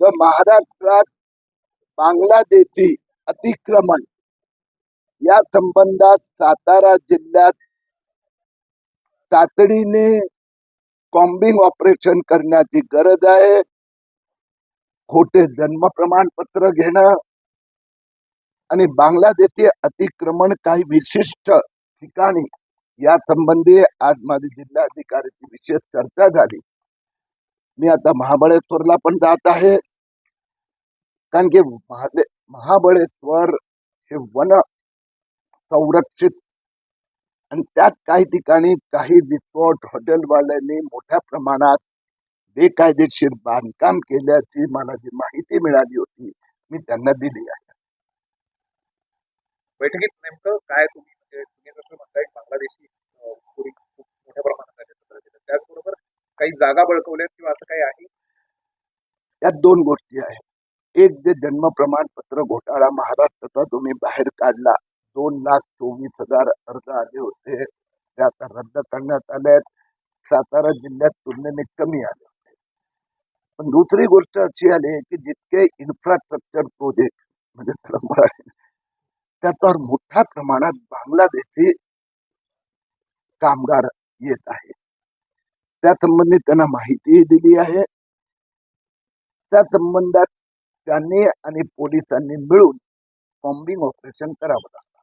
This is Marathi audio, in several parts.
व महाराष्ट्रात बांगलादेशी अतिक्रमण या संबंधात सातारा जिल्ह्यात तातडीने कॉम्बिंग ऑपरेशन करण्याची गरज आहे. खोटे जन्म प्रमाणपत्र घेणं आणि बांगलादेशी अतिक्रमण काही विशिष्ट ठिकाणी या संबंधी आज माझी जिल्हाधिकाऱ्याची विशेष चर्चा झाली. मी आता महाबळेश्वरला पण जात आहे. कारण की महाबळेश्वर हे वन संरक्षित आणि त्यात काही ठिकाणी काही रिसॉर्ट हॉटेलवाल्यांनी मोठ्या प्रमाणात बेकायदेशीर बांधकाम केल्याची मला जी माहिती मिळाली होती मी त्यांना दिली आहे. बैठकीत नेमकं काय तुम्ही म्हणजे तुम्ही जसं म्हणताय बांगलादेशी घुसखोरी खूप मोठ्या प्रमाणात त्याचबरोबर काही जागा बळकवल्यात किंवा असं काही आहे? त्यात दोन गोष्टी आहेत. एक जे जन्म प्रमाणपत्र घोटाळा महाराष्ट्राचा तुम्ही बाहेर काढला. दोन लाख चोवीस हजार अर्ज आले होते. ते आता रद्द करण्यात आले आहेत. सातारा जिल्ह्यात तुलनेने कमी आले होते. पण दुसरी गोष्ट अशी आली की जितके इन्फ्रास्ट्रक्चर प्रोजेक्ट म्हणजे त्याला मराठी त्याच्यावर मोठ्या प्रमाणात बांगलादेशी कामगार येत आहेत. त्या संबंधी त्यांना माहितीही दिली आहे. त्या संबंधात त्यांनी आणि पोलिसांनी मिळून कॉम्बिंग ऑपरेशन करावं लागतं.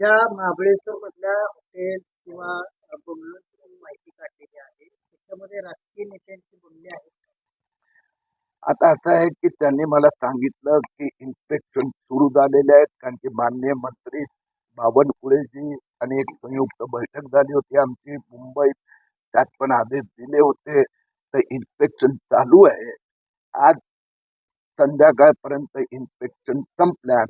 ज्या महाबळेश्वर मधल्या हॉटेल किंवा माहिती काढलेली आहे त्याच्यामध्ये राजकीय नेत्यांची बोलणी आहेत आता असं आहे की त्यांनी मला सांगितलं की इन्स्पेक्शन सुरू झालेले आहेत कारण की माननीय मंत्री बावनकुळेजी आणि एक संयुक्त बैठक झाली होती आमची मुंबईत. त्यात पण आदेश दिले होते. तर इन्स्पेक्शन चालू आहे. आज संध्याकाळपर्यंत इन्स्पेक्शन संपल्या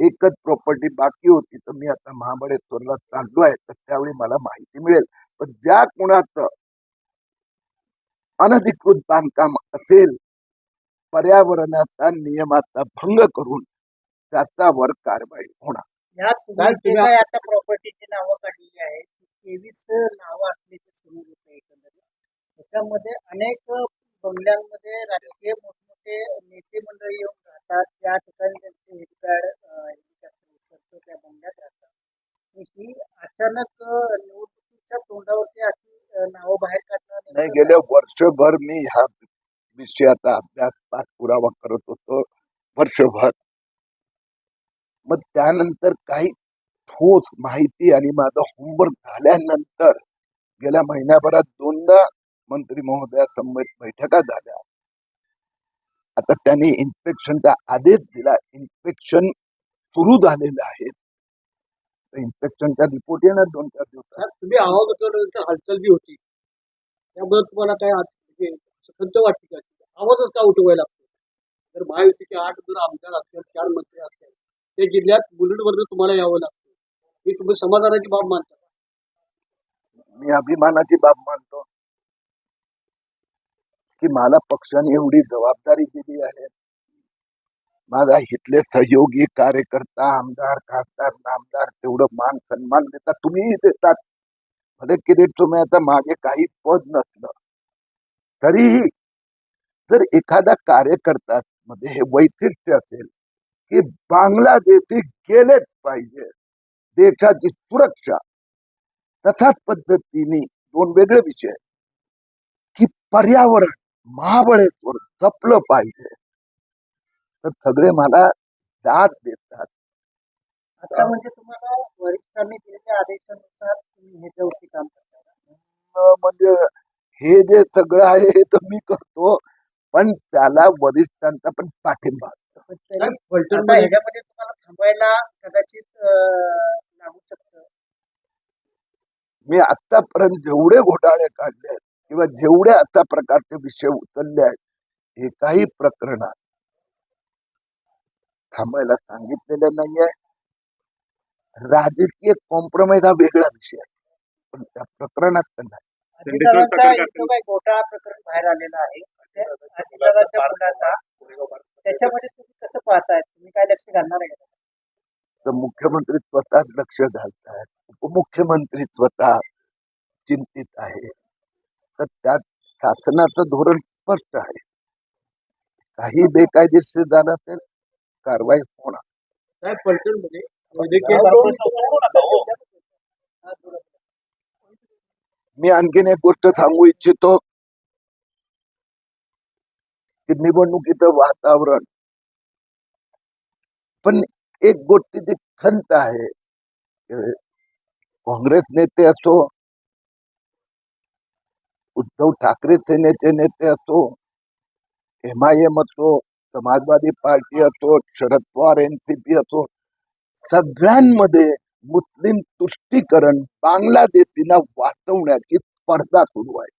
एकच प्रॉपर्टी बाकी होती. तर मी आता महाबळेश्वरला चाललो आहे. तर त्यावेळी मला माहिती मिळेल. पण ज्या कुणाचं अनधिकृत बांधकाम असेल पर्यावरणाचा नियमाचा भंग करून त्याच्यावर कारवाई होणार. तुम्ही आता प्रॉपर्टीची नावं काढलेली आहेत ती तेवीस नावं असल्याचे त्याच्यामध्ये अनेक बंगल्यांमध्ये राजकीय मोठमोठे नेते मंडळी येऊन राहतात. त्या ठिकाणी त्यांचे हेलिपॅड हेलिकॉप्टर त्या बंगल्यात राहतात. ही अचानक निवडणुकीच्या तोंडावरती अशी नावं बाहेर काढणं नाही गेल्या वर्षभर मी ह्या विषयाचा अभ्यास पाठपुरावा करत होतो. वर्षभर. मग त्यानंतर काही ठोस माहिती आणि माझं होमवर्क झाल्यानंतर गेल्या महिन्याभरात दोनदा मंत्री महोदयासमवेत बैठका झाल्या. आता त्यांनी इन्स्पेक्शनचा आदेश दिला. इन्स्पेक्शन सुरू झालेलं आहे. इन्स्पेक्शनचा रिपोर्ट येणार दोन चार दिवसात. तुम्ही आवाज उठवल्यानंतर हालचाल बी होती. त्याबद्दल तुम्हाला काय आत- म्हणजे खंत वाटते का? आवाजच का उठवायला लागतो? जर महायुतीचे आठ जर आमदार असतील चार मंत्री असतील त्या जिल्ह्यात बुलेटवरनं तुम्हाला यावं लागतं. ही तुम्ही समाधानाची बाब मानता मी अभिमानाची बाब मानतो. की मला पक्षाने एवढी जबाबदारी दिली आहे. माझा इथले सहयोगी कार्यकर्ता आमदार खासदार नामदार तेवढं मान सन्मान देतात तुम्हीही देतात. भले किरीट तुम्ही आता मागे काही पद नसलं तरीही जर एखादा कार्यकर्ता मध्ये हे वैशिष्ट्य असेल की बांगलादेशी गेलेच पाहिजे देशाची सुरक्षा तथा पद्धतीने दोन वेगळे विषय की पर्यावरण. महाबळेश्वर जपलं पाहिजे. तर सगळे मला दाद देतात. आता म्हणजे तुम्हाला वरिष्ठांनी दिलेल्या आदेशानुसार तुम्ही ह्याच्यावरती काम करता अं, म्हणजे हे जे सगळं आहे हे तर मी करतो पण त्याला वरिष्ठांचा पण पाठिंबा ह्याच्यामध्ये तुम्हाला थांबायला कदाचित लागू शकतं. मी आतापर्यंत जेवढे घोटाळे काढले आहेत किंवा जेवढे अशा प्रकारचे विषय उचलले आहेत एकाही प्रकरणात थांबायला सांगितलेलं नाहीये. राजकीय कॉम्प्रोमाइज हा वेगळा विषय आहे पण त्या प्रकरणात तर नाही. काही घोटाळा प्रकरण बाहेर आलेलं आहे. त्याच्यामध्ये तुम्ही कसं पाहताय? तुम्ही काय लक्ष घालणार आहे? का? तर मुख्यमंत्री स्वतःच लक्ष घालतात उपमुख्यमंत्री स्वतः चिंतित आहे. तर त्यात शासनाचं धोरण स्पष्ट आहे. काही बेकायदेशीर झालं असेल कारवाई होणार. पलटणमध्ये वैद्यकीय हा, मी आणखीन एक गोष्ट सांगू इच्छितो. की निवडणुकीचं वातावरण. पण एक गोष्टीची खंत आहे काँग्रेस नेते असो उद्धव ठाकरे सेनेचे नेते असो एम आय एम असो समाजवादी पार्टी असो शरद पवार एनसीपी असो सगळ्यांमध्ये मुस्लिम तुष्टीकरण बांगलादेशींना वाचवण्याची स्पर्धा सुरू आहे.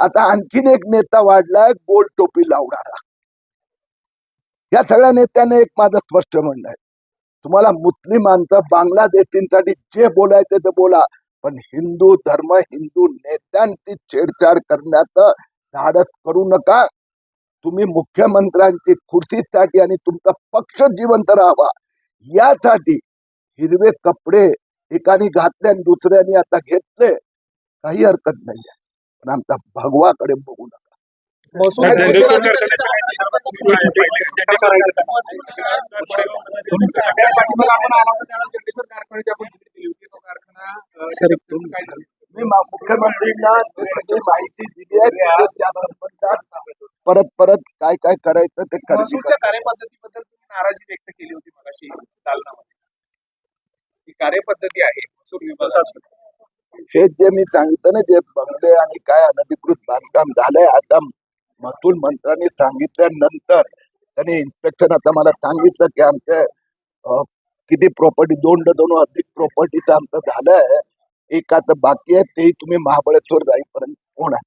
आता आणखीन एक नेता वाढलाय गोल टोपी लावणारा. या सगळ्या नेत्याने एक माझं स्पष्ट म्हणणं आहे. तुम्हाला मुस्लिमांचं बांगलादेशींसाठी जे बोलायचं ते बोला. पण हिंदू धर्म हिंदू नेत्यांची छेडछाड करण्याचं धाडस करू नका. तुम्ही मुख्यमंत्र्यांची खुर्चीसाठी आणि तुमचा पक्ष जिवंत राहावा. यासाठी हिरवे कपडे एकाने घातले आणि दुसऱ्याने आता घेतले. काही हरकत नाही आहे पण आमचा भगवाकडे बघू नका. महसूल मुख्यमंत्रींना माहिती दिली आहे परत परत काय काय करायचं ते महसूलच्या कार्यपद्धतीबद्दल तुम्ही नाराजी व्यक्त केली होती मगाशी दालनामध्ये ही कार्यपद्धती आहे महसूल विभागाची. हे जे मी सांगितलं ना जे बंगले आणि काय अनधिकृत बांधकाम झालंय आता महसूल मंत्र्यांनी सांगितल्यानंतर त्यांनी इन्स्पेक्शन आता मला सांगितलं की आमच्या किती प्रॉपर्टी दोन डझन अधिक प्रॉपर्टीचं आमचं झालंय. एक आता बाकी आहे तेही तुम्ही महाबळेश्वर जाईपर्यंत होणार.